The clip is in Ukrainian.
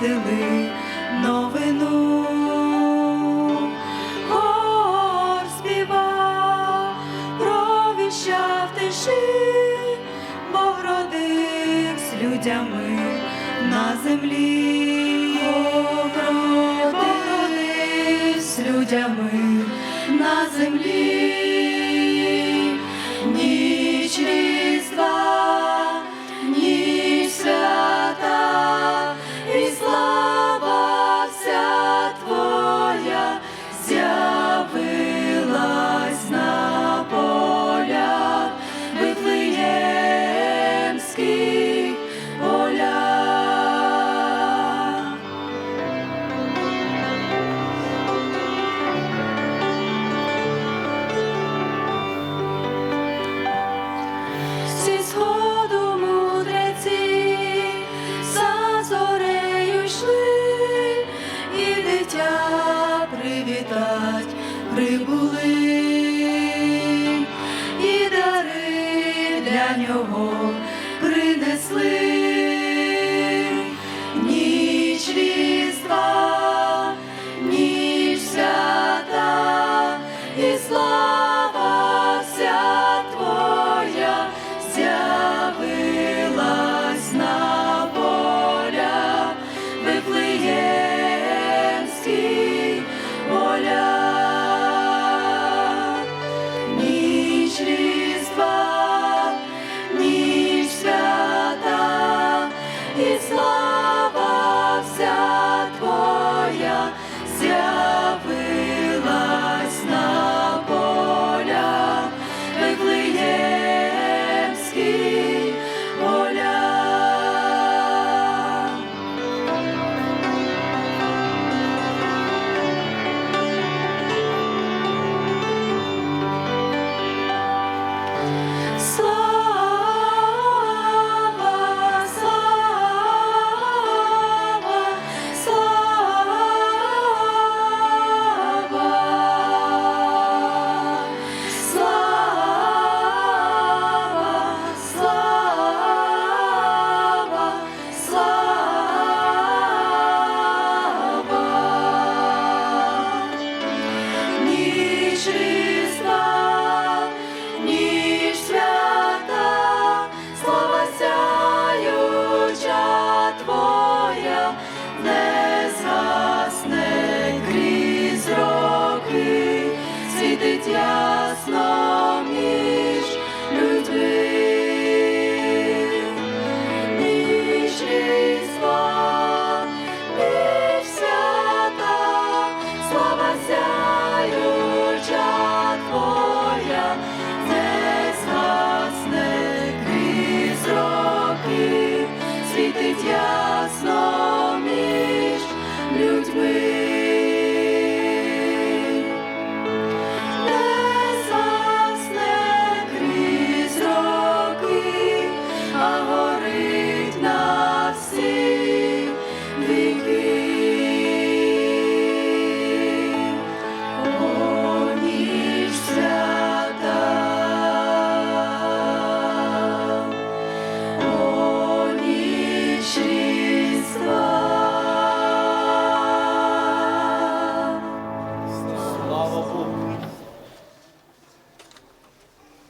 звістили новину, Гор співав, провіщав тиші, Бог родив з людями на землі, Бог родив з людями на землі. прибули і дари для нього.